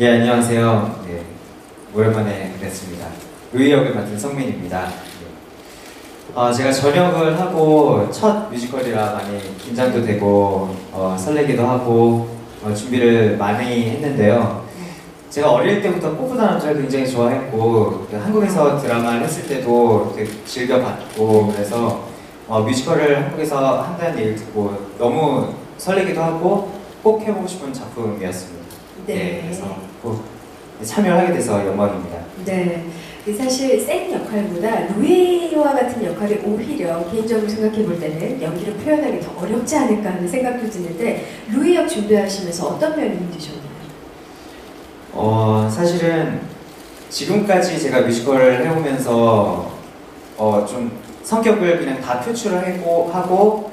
예, 안녕하세요. 예, 오랜만에 뵙습니다. 루이 역을 맡은 성민입니다. 예. 어, 제가 전역을 하고 첫 뮤지컬이라 많이 긴장도 되고 어, 설레기도 하고 어, 준비를 많이 했는데요. 제가 어릴 때부터 꼬부다 남자를 굉장히 좋아했고 그 한국에서 드라마를 했을 때도 즐겨봤고 그래서 어, 뮤지컬을 한국에서 한다는 얘기를 듣고 너무 설레기도 하고 꼭 해보고 싶은 작품이었습니다. 네, 그래서 꼭 참여를 하게 돼서 영광입니다. 네. 그 사실 센 역할보다 루이와 같은 역할이 오히려 개인적으로 생각해 볼 때는 연기를 표현하기 더 어렵지 않을까 하는 생각도 드는데 루이 역 준비하시면서 어떤 면이 힘드셨나요? 어, 사실은 지금까지 제가 뮤지컬을 해오면서 어, 좀 성격을 그냥 다 표출을 하고, 하고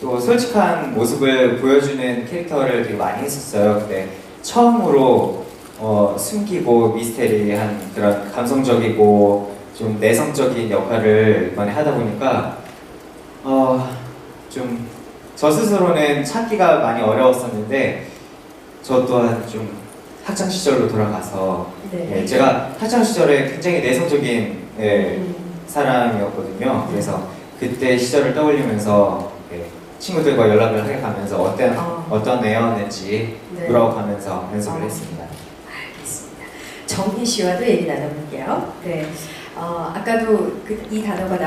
또 솔직한 모습을 보여주는 캐릭터를 되게 많이 했었어요. 근데 처음으로 어, 숨기고 미스테리한 그런 감성적이고 좀 내성적인 역할을 이번에 하다 보니까 어, 좀 저 스스로는 찾기가 많이 어려웠었는데 저 또한 좀 학창 시절로 돌아가서 네. 예, 제가 학창 시절에 굉장히 내성적인 예, 음, 사람이었거든요. 그래서 그때 시절을 떠올리면서 예, 친구들과 연락을 해가면서 어떤 어. 어떤 애였는지 네. 물어가면서 연습을 어. 했습니다. 알겠습니다. 정희 씨와도 얘기 나눠볼게요. 네. 어, 아까도 그, 이 단어가 나